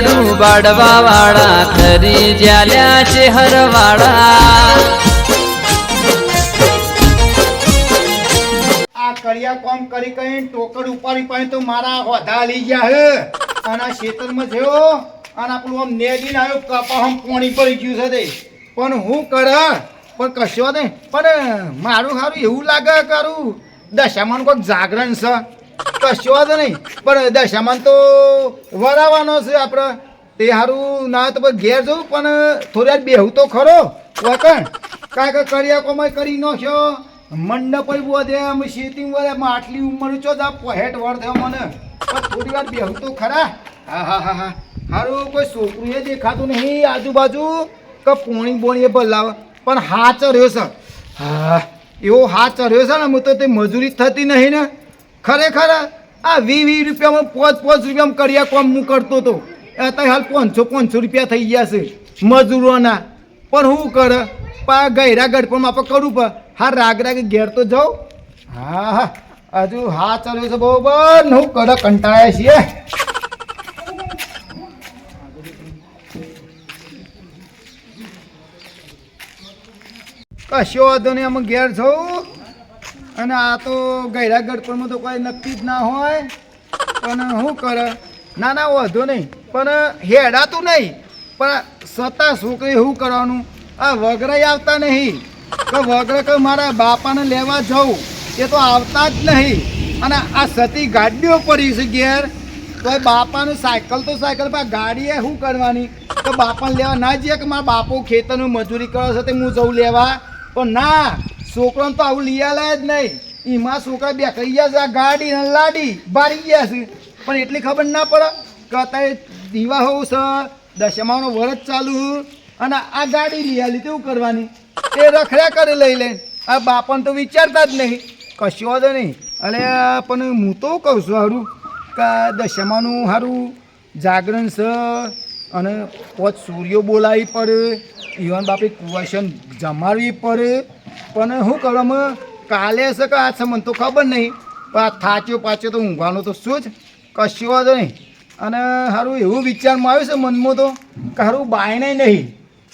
લાડુ બાડવા વાળા, ખરી જ્યાલ્યા છે હરવાળા કરી અને ખેતરમાં થયો અને આપણું આમ નેગીને આવ્યો કપા આમ પડી ગયું છે તે. પણ હું કર, પણ કશો નહીં. પણ મારું સારું એવું લાગે કરું દશામાં કોઈક જાગરણ છે. કશો વાંધો નહીં. પણ દશામાં તો વરાવાનો છે આપણે તે સારું ના તો ઘેર જવું, પણ થોડી વાર બેહું તો ખરો. વકણ કાંઈ કર્યા કોમાય કરી નાખ્યો મંડપ વધે અમે શેતી વરે આટલી ઉંમર છો આ પહેટ વર થયો મને. પણ થોડી વાર બેહું તો ખરા. હા હા હા હા. હારું, કોઈ છોકરું એ દેખાતું નહીં આજુબાજુ. કે પોણી બોણી એ બદલાવે પણ હા ચર્યો છે. હા, એવો હા ચર્યો છે ને હું તો તે મજૂરી થતી નહીં ને. ખરેખર આ વી વી રૂપિયામાં પાંચ પાંચ રૂપિયામાં કર્યા કોમ હું કરતો હતો અત્યારે હાલ પાંચસો પાંચસો રૂપિયા થઈ ગયા છે મજૂરોના. પણ હું કરે? પા ગયરા ગડપણમાં આપણે કરું પણ હા રાગ રાગ ઘેર તો જાઉં હા હા. હજુ હા ચાલુ છે બરોબર. હું કરે? કંટાળ્યા છીએ. કશો વાંધો નહીં, અમે ઘેર જવું અને આ તો ગહેરા ગઢપણમાં તો કોઈ નક્કી જ ના હોય. પણ શું કરે, ના ના, વાંધો નહીં. પણ હેડાતું નહીં. પણ સતા છોકરી શું કરવાનું? આ વગરે આવતા નહીં. કે વગર કે મારા બાપાને લેવા જવું. એ તો આવતા જ નહીં. અને આ સતી ગાડીઓ પડી છે ઘેર. તો બાપાનું સાયકલ તો સાયકલ પણ ગાડીએ શું કરવાની? તો બાપાને લેવા ના જઈએ કે મારા બાપો ખેતરનું મજૂરી કરે છે તે હું જઉં લેવા? પણ ના. છોકરાને તો આવું લઈ જ નહીં. એમાં છોકરા બે કહી ગયા છે ગાડી ને લાડી બારી ગયા છે. પણ એટલી ખબર ના પડે કે અત્યારે દીવા હોવું છે, દશમાનો વરસ ચાલુ અને આ ગાડી લઈ આલી તેવું કરવાની? એ રખડ્યા કરે લઈ લે આ બાપણ તો વિચારતા જ નહીં. કશો વાંધો નહીં. અરે પણ હું તો કહું છું સારું કે દશમાનું સારું જાગરણ છે, અને પોત સૂર્યો બોલાવી પડે. ઈવન બાપે કુવાશન જમાડવી પડે. પણ શું કરવામાં કાલે છે કે આ છે, મને તો ખબર નહીં. પણ આ થાચ્યો પાચ્યો તો ઊંઘવાનું તો શું જ કશો વાંધો નહીં. અને સારું એવું વિચારમાં આવ્યું છે મનમાં તો કે સારું બાયણે નહીં.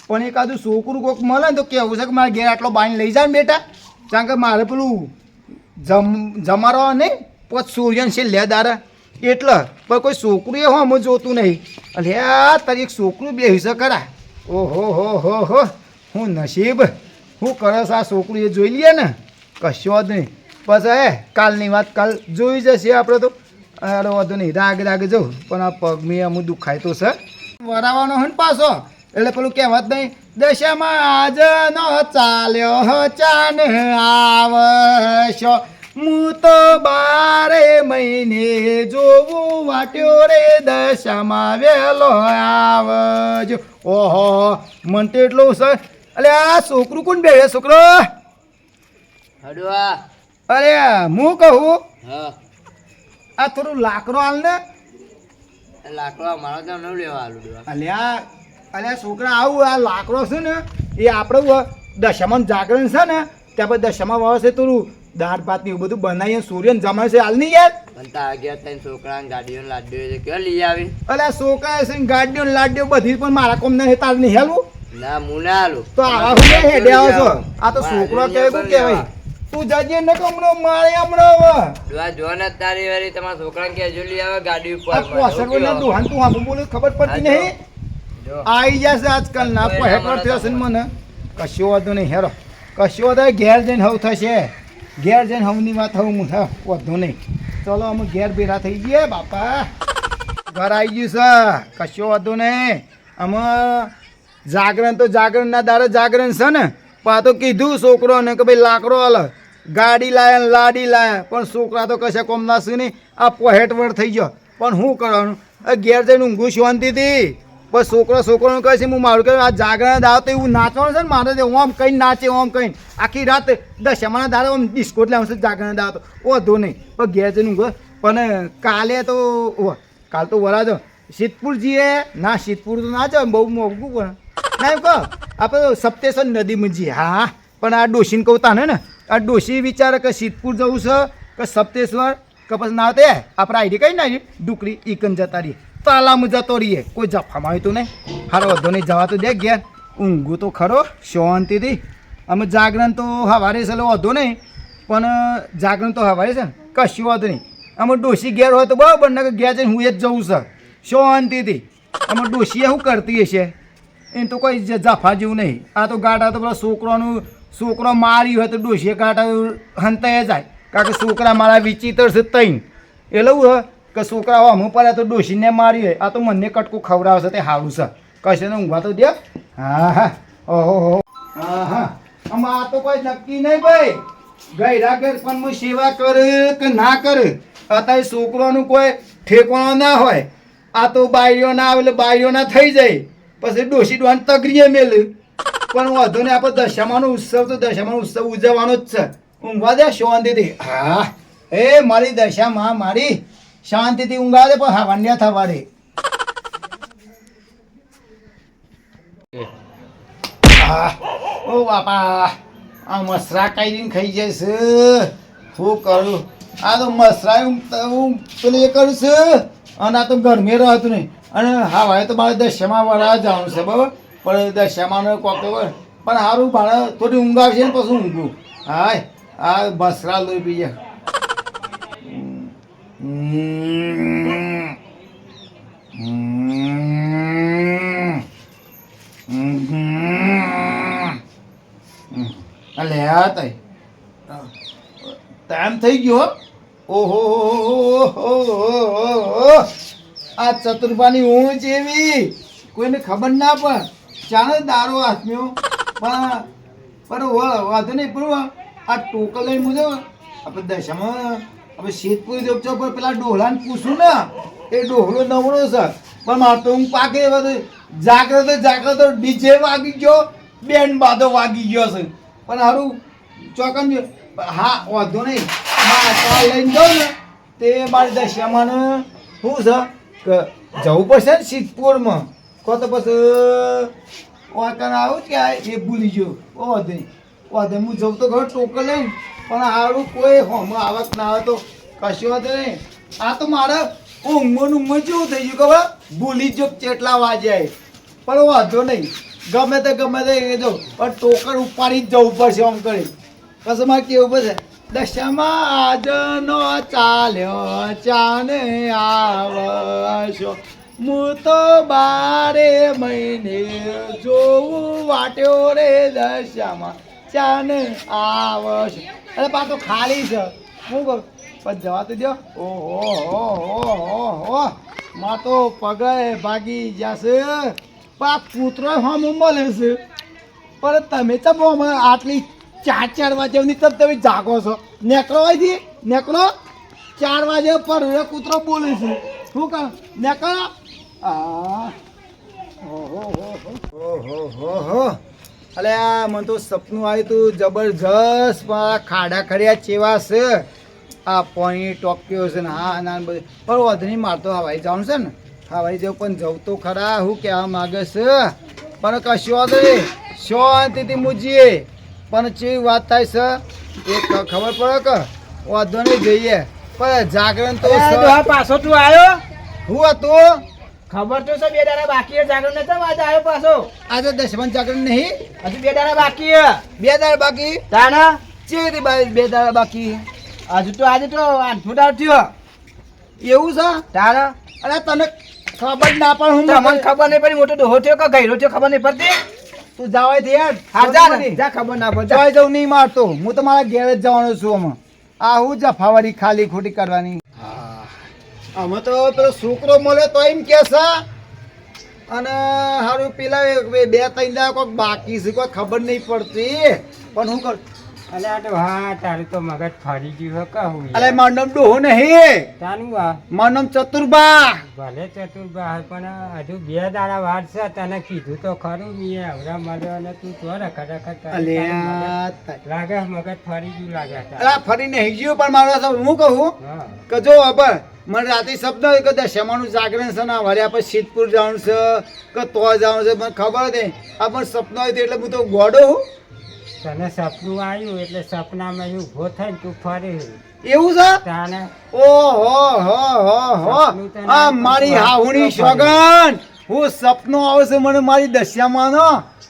પણ એકાદું છોકરું કોઈક મળે ને તો કેવું છે કે મારે ઘેર આટલો બાઈને લઈ જાય ને બેટા. કારણ કે મારે પેલું જમ, જમારો નહીં પોત સૂર્યન છે લે દારા. એટલે પણ કોઈ છોકરું એ હો જોતું નહીં. અલ્યા, તારી એક છોકરું બેસી છે ખરા. ઓહો, હો હો હો. હું નસીબ હું કરસ આ છોકરું એ જોઈ લઈએ ને, કશો જ નહીં. બસ એ, કાલની વાત કાલ જોઈ જશે આપણે તો. અરે વાંધો નહીં. રાગ રાગ જવું પણ આ પગ મેં અમુક દુખાય તો સર વરાવાનો હોય ને પાછો. એટલે પેલું કહેવત નહીં, દશામાં આજ નો ચાલ્યો ચાન આવશો. હું તો બારે મહિને જોવું વાટ્યો રે, દશામાં વેલો આવજો. ઓહો, મન તો એટલું સર અલે આ છોકરું કોણ બે છોકરો? હડવા. અરે હું કહું? આ થોડું લાકડો હાલ ને. લાકડો મારો તો ન લેવા હાલ અલ્યા અલ્યા છોકરા આવું આ લાકડો છે ને એ આપણે દશામાં જાગરણ છે ને ત્યાં પછી દશામાં વાવે છે થોડું દાળ ભાત ને એવું બધું બનાવીને સૂર્યને જમાય છે હાલ નહીં યાર? પણ તાર ગયા તને છોકરા ગાડીઓ લાડ્યો છે ક્યાં લઈ આવી? અલ્યા છોકરા છે ને ગાડીઓ લાડ્યો બધી પણ મારા કોમ નહીં તાર નહીં હેલવું? ના ના તો આવા હું હેડે આવો છો? આ તો છોકરો કહેવાય શું કહેવાય? તું જજે ને હમણાં મારે હમણાં હવે. ને તારી વારી તમારા છોકરા કે જોલી આવે ગાડી ઉપર આ પોસડ ને દુહાન તું હામું બોલે ખબર પડતી નહીં? આઈ જશે આજકાલ ના પર એના થયો છે મને? કશો વાંધો નહીં હેરો કશો વાંધો ઘેર જઈને હવ થશે. ઘેર જઈને હવની વાત હવ હું હા વાંધો નહીં. ચલો અમે ઘેર ભેરા થઈ ગયા બાપા. ઘર આવી ગયું છે. કશો વાંધો નહીં. અમે જાગરણ તો જાગરણના દાડે જાગરણ છે ને. પણ આ તો કીધું છોકરોને કે ભાઈ લાકડો હાલ. ગાડી લાયા ને લાડી લાયા. પણ છોકરા તો કશે કોમ શું નહીં. આ પહેટવડ થઈ ગયો. પણ શું કરવાનું? ઘેર જઈને ઊંઘું શાંતિથી પણ છોકરો છોકરોનું કહે છે, હું મારું કહ્યું આ જાગરણ દાવ તો એવું નાચવાનું છે ને મારે ઓમ કઈ નાચે, ઓમ કઈ આખી રાત દશામાના દાડે ઓમ ડિસ્કોટ લાવશે જાગરણ દાવ તો. ઓધો નહીં. પણ ઘેર જઈને ઊંઘો. પણ કાલે તો કાલ તો વરાજો. સિદ્ધપુરજીએ ના સિદ્ધપુર તો ના જાવ બહુ મોંઘું પણ. ના કહો. આપણે સપ્તેશ્વર નદીમાં મુંજી હા, પણ આ ડોશીને કહું તાને ને, આ ડોશી વિચારે કે સિદ્ધપુર જવું છે, કે સપ્તેશ્વર, કે પછી ના તે, આપણે આઈડી કઈ ના ડુકરી ઈકન જતા રહીએ. તાલામાં જતો રહીએ. કોઈ જફામાં આવ્યું નહીં. હારો વધુ નહીં, જવા તો દે ઘેર. ઊંઘું તો ખરો, શાંતિથી. અમે જાગરણ તો હવારે છે વધુ નહીં, પણ જાગરણ તો હવારે છે ને, કશું વાંધો નહીં. અમે ડોશી ઘેર હોય તો બરાબર ને ઘેર જઈને હું એ જ જવું છે. શાંતિથી. અમે ડોશીએ શું કરતી હશે? એને તો કોઈ જફા જેવું નહીં. આ તો ગાડા તો પેલા છોકરાનું, છોકરો માર્યું હોય તો ડોશીએ ગાડા હંતાય જાય. કારણ કે છોકરા મારા વિચિત્ર છે તૈન એટલે હોય કે છોકરા અમુક પડે તો ડોસીને મારી હોય. આ તો મને કટકું ખવડાવશે તે સારું છે. કશે ને ઊંઘવા તો દે હા હા. ઓહો, હો. હા હા. આમાં આ તો કોઈ નક્કી નહીં ભાઈ. ગયરા ઘર પણ હું સેવા કર કે ના કર? અત્યારે છોકરોનું કોઈ ઠેકાણો ના હોય. આ તો બાયરીઓ ના આવે એટલે બાયરીઓ ના થઈ જાય. પછી ડોસી ડોન તગરીએ મેલ. પણ વાંધો ને આપણે દશામાનો ઉત્સવ તો દશામાનો ઉત્સવ ઉજવવાનો જ છે. ઊંઘવા દે શાંતિથી. હા, એ મારી દશામાં મારી. શાંતિથી ઊંઘા દે પણ હા વાંડ્યા થવા દે ઓ બાપા, આ મસરા કાઢીને ખાઈ જાય છે. શું કરું? આ તો મસરા હું પેલું એ કરું છું. અને આ તો ગરમી રહેતું નહીં. અને હા, ભાઈ, તો મારે દશામાં વાળા જવાનું છે, બરાબર? પણ દશામાં કોક પણ સારું ભાડે થોડી ઊંઘ આવશે ને પછી ઊંઘું. હાય, આ બસરા લોહી બીજા લે આ તઈ ટાઈમ થઈ ગયો ઓહો આ ચતુર્ભાની ઊંચ એવી કોઈને ખબર ના પણ ચાલો દારો હાથમ્યો પણ પણ વાંધો નહીં, પણ આ ટોકલ લઈને મુજબ આપણે દશામાં, આપણે શેતપુરી જોબ છો પણ પેલા ડોહલાને પૂછું ને. એ ડોહલો નવરો છે. પણ મારે તો હું પાકે બધું જાગ્રત જાગ્રત ડીજે વાગી ગયો, બેન બાદો વાગી ગયો છે. પણ સારું ચોકન હા, વાંધો નહીં. લઈને જાઉં ને. તે મારી દશામાં શું છે જવું પડશે ને સિદ્ધપુરમાં? કહો તો પછી વાંકાને આવું કે એ ભૂલી ગયો. ઓ નહીં. વાંધો હું જઉં તો ઘર ટોકર લઈને પણ સારું કોઈ હોમ આવક ના આવે તો કશું વાંધો નહીં. આ તો મારે ઊંઘમાં ઊંઘમાં જેવું થઈ ગયું, ખબર? ભૂલી જો કેટલા વાગ્યા પણ વાંધો નહીં, ગમે તે ગમે તે જો, પણ ટોકર ઉપાડી જ જવું પડશે આમ કરી પછી મારે કેવું પડશે? દશામાં આજનો ચાલ્યો, ચાને આવશો. હું તો બારે મહિને જોવું વાટ્યો રે દશામાં. ચાને આવશો. અરે પાછો ખાલી છે. હું કરું પણ જવા તો દો ઓહો, હો હો હો માં તો પગે ભાગી જશે. પણ આ કૂતરો હમ મળે છે પણ તમે તો આટલી ચાર ચારની તબ તમે જાગો છો. નેકળો અહીંથી, નેકળો. ચાર વાગે પર કૂતરો બોલે છે. શું કર નેકળો. અલે, આ મને તો સપનું આવ્યું તું જબરજસ્ત. ખાડા ખડ્યા ચેવા છે? આ પાણી ટોક્યો છે ને? હા, ના, બધું. પણ વધની મારતો હવાઈ જવાનું છે ને. હવાઈ જવું પણ જવું તો ખરા હું કહેવા માગે છે? પણ કશું વાંધો શાંતિથી મૂજીએ. પણ ચેવી વાત થાય છે એ ખબર પડે કે વાંધો નહીં જઈએ. પણ જાગરણ તો પાછો તું આવ્યો હું હતો? ખબર તો છે બે દાડા બાકી જાગરણ નતો આજે આવ્યો પાછો. આજે દસમન જાગરણ નહીં? હજુ બે દાડા બાકી બે દાડા બાકી? તાના ચેરી બે દાડા બાકી? હજુ તો આજે તો આઠ ફૂટ થયો. એવું છે? તારા અરે તને ખબર ના પણ હું મને ખબર નહીં પડી મોટો ડોહો થયો કે ગયરો થયો ખબર નહીં પડતી? તું જવાય યાર હા જા ને, જા ખબર ના પડે. જવાય જવું નહીં મારતો. હું તો મારા ઘેર જ જવાનો છું આમાં. આ હું જફાવારી ખાલી ખોટી કરવાની. અમે તો પેલો છોકરો મળ્યો તો એમ કે છે. અને હારું પેલા બે બે ત્રણ કોઈક બાકી છે કોઈ ખબર નહીં પડતી. પણ હું કર? અલે આ તો હા તારે તો મગજ ફરી ગયું હે કહું અલે મારું નામ ડોહો નહીં તાનું આ? મારું નામ ચતુરબા. ભલે ચતુરબા પણ હજુ બે દાડા વાર છે તને કીધું તો ખરું મેં હવરા મળ્યો અને તું તો રખડ કરે. અલે લાગે મગજ ફરી ગયું લાગે. અલા ફરી નહીં ગયું પણ મારો તો હું કહું? હા. કે જો હવે મને રાતે શબ્દ હોય કે દશામાનું જાગરણ છે ને વળે આપણે સિદ્ધપુર જવાનું છે કે તો જવાનું છે મને ખબર હતી આ પણ સપનું હોય એટલે હું તો ગોડો હું તને સપનું આવ્યું એટલે સપનામાં હું ઊભો થઈને તું ફરી એવું છે? તાને ઓહો હો હો હો. આ મારી હાહુની સગન હું સપનો આવે છે મને મારી દશામાં નો.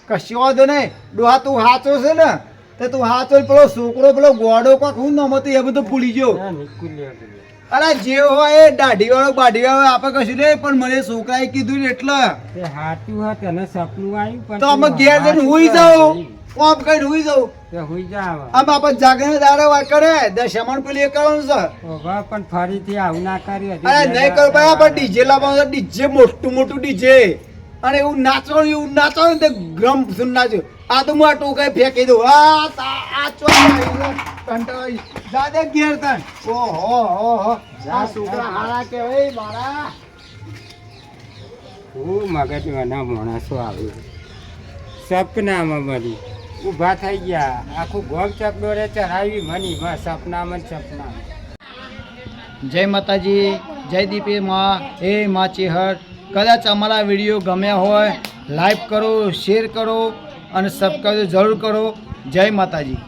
કશો વાંધો નહીં. ડોહા તું હાચો છે ને? તે તું હાચો પેલો છોકરો પેલો ગોડો કોક હું નમ હતું એ બધું ભૂલી ગયો. અરે જે હોય એ દાઢી વાળો બાઢી વાળો આપણે કશું નહીં પણ મને છોકરાએ કીધું એટલે. હાચું હા તને સપનું આવ્યું તો અમે ઘેર જઈને હુઈ જાઉં? કોમ કઈ હુઈ જાઉં. તે હુઈ જા હવે. આમ આપણે જાગીને દાડે વાત કરે. દશમણ પેલી એ કરવાનું છે. ઓવા પણ ફરીથી આવું ના કરી અરે નહીં કરો ભાઈ આપણે ડીજે લાવવાનું ડીજે મોટું મોટું ડીજે. અને એવું નાચવાનું એવું નાચવાનું તે ગ્રમ સુન નાચ્યું. આ તો હું આ ટોકાઈ ફેંકી દઉં. આ આ ચો કંટાળી. જા ઘેર તન ઓહો હો હો આ છોકરા હારા કહેવાય મારા. હું મગજમાં ના માણસો આવ્યું સપનામાં બધી. ઊભા થઈ ગયા. આખું ગોમ ચકડોરે ચરાવી મની માં સપનામાં સપના જય માતાજી, જય દીપી માં, હે માં ચેહર. કદાચ અમારા વીડિયો ગમ્યા હોય, લાઈક કરો, શેર કરો અને સબસ્ક્રાઈબ જરૂર કરો. જય માતાજી.